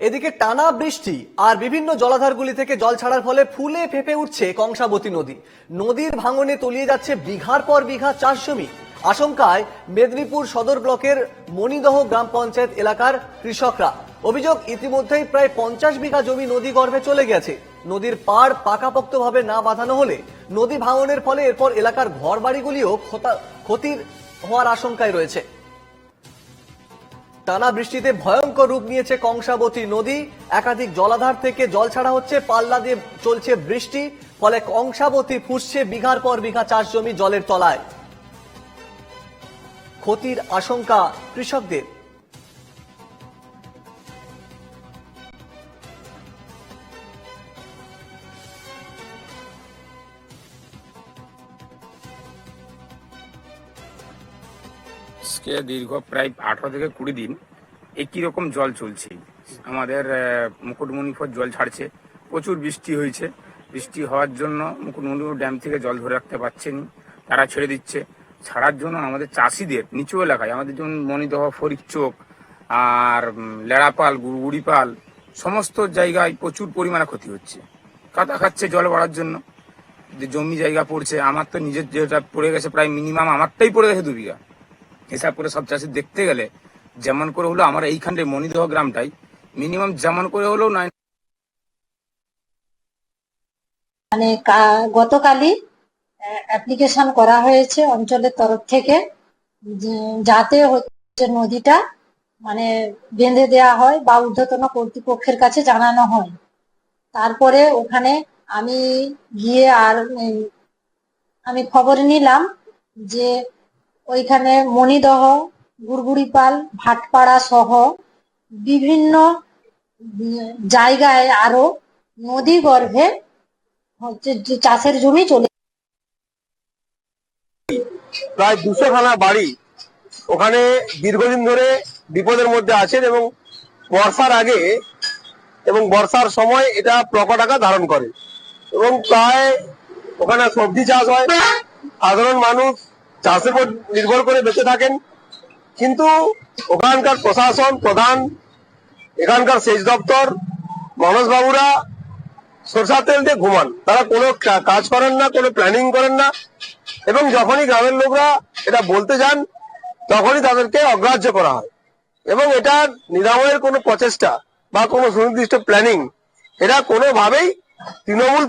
এদিকে টানা বৃষ্টি আর বিভিন্ন জলাধারগুলি থেকে জল ছাড়ার ফলে ফুলে ফেপে উঠছে কংসাবতী নদী। নদীর ভাঙনে তলিয়ে যাচ্ছে বিঘার পর বিঘা চাষ জমি। আশঙ্কায় মেদিনীপুর সদর ব্লকের মণিদহ গ্রাম পঞ্চায়েত এলাকার কৃষকরা। অভিযোগ, ইতিমধ্যেই প্রায় পঞ্চাশ বিঘা জমি নদী গর্ভে চলে গেছে। নদীর পাড় পাকাপোক্তভাবে না বাঁধানো হলে নদী ভাঙনের ফলে এরপর এলাকার ঘরবাড়িগুলিও ক্ষতা- ক্ষতির হওয়ার আশঙ্কায় রয়েছে। টানা বৃষ্টিতে ভয়ঙ্কর রূপ নিয়েছে কংসাবতী নদী। একাধিক জলাধার থেকে জল ছাড়া হচ্ছে, পাল্লা দিয়ে চলছে বৃষ্টি, ফলে কংসাবতী ফুসছে বিঘার পর বিঘা চাষ জমি জলের তলায়। ক্ষতির আশঙ্কা কৃষকদের। আজকে দীর্ঘ প্রায় আঠারো থেকে কুড়ি দিন একই রকম জল চলছে। আমাদের মুকুটমণিপুর জল ছাড়ছে। প্রচুর বৃষ্টি হয়েছে। বৃষ্টি হওয়ার জন্য মুকুটমণিপুর ড্যাম থেকে জল ধরে রাখতে পারছেনি। তারা ছেড়ে দিচ্ছে। ছাড়ার জন্য আমাদের চাষিদের নিচু এলাকায় আমাদের যেমন মণিদহ ফরিকচোক আর উম, লেড়াপাল গুড়িপাল সমস্ত জায়গায় প্রচুর পরিমাণে ক্ষতি হচ্ছে। কাদা খাচ্ছে জল বাড়ার জন্য। যে জমি জায়গা পড়ছে আমার তো নিজের যেটা পড়ে গেছে প্রায় মিনিমাম আমারটাই পড়ে গেছে দু বিঘা। হিসাব করে সব চাষি দেখতে গেলে যেমন করে হলো আমার এইখানটায় মণিদহ গ্রামটাই মিনিমাম যেমন করে হলো নয় মানে গতকালই অ্যাপ্লিকেশন করা হয়েছে অঞ্চলের তরফ থেকে যাতে হচ্ছে নদীটা মানে বেঁধে দেওয়া হয় বা ঊর্ধ্বতন কর্তৃপক্ষের কাছে জানানো হয়। তারপরে ওখানে আমি গিয়ে আর আমি খবর নিলাম যে ওইখানে মণিদহ, গুড়গুড়িপাল, ভাটপাড়া সহ বিভিন্ন জায়গায় আরও নদী গর্ভে হচ্ছে চাষের জমি চলে প্রায় দুশো খানা বাড়ি ওখানে দীর্ঘদিন ধরে বিপদের মধ্যে আছেন এবং বর্ষার আগে এবং বর্ষার সময় এটা প্রকট আকার ধারণ করে এবং প্রায় ওখানে সবজি চাষ হয়। সাধারণ মানুষ চাষের উপর নির্ভর করে বেঁচে থাকেন। কিন্তু ওখানকার প্রশাসন প্রধান, এখানকার সেচ দপ্তর বাবুরা সরষার তেল দিয়ে ঘুমান। তারা কোনো কাজ করেন না, কোনো প্ল্যানিং করেন না। এবং যখনই গ্রামের লোকরা এটা বলতে যান, তখনই তাদেরকে অগ্রাহ্য করা হয়। এবং এটা নিরাময়ের কোনো প্রচেষ্টা বা কোনো সুনির্দিষ্ট প্ল্যানিং এটা কোনোভাবেই তৃণমূল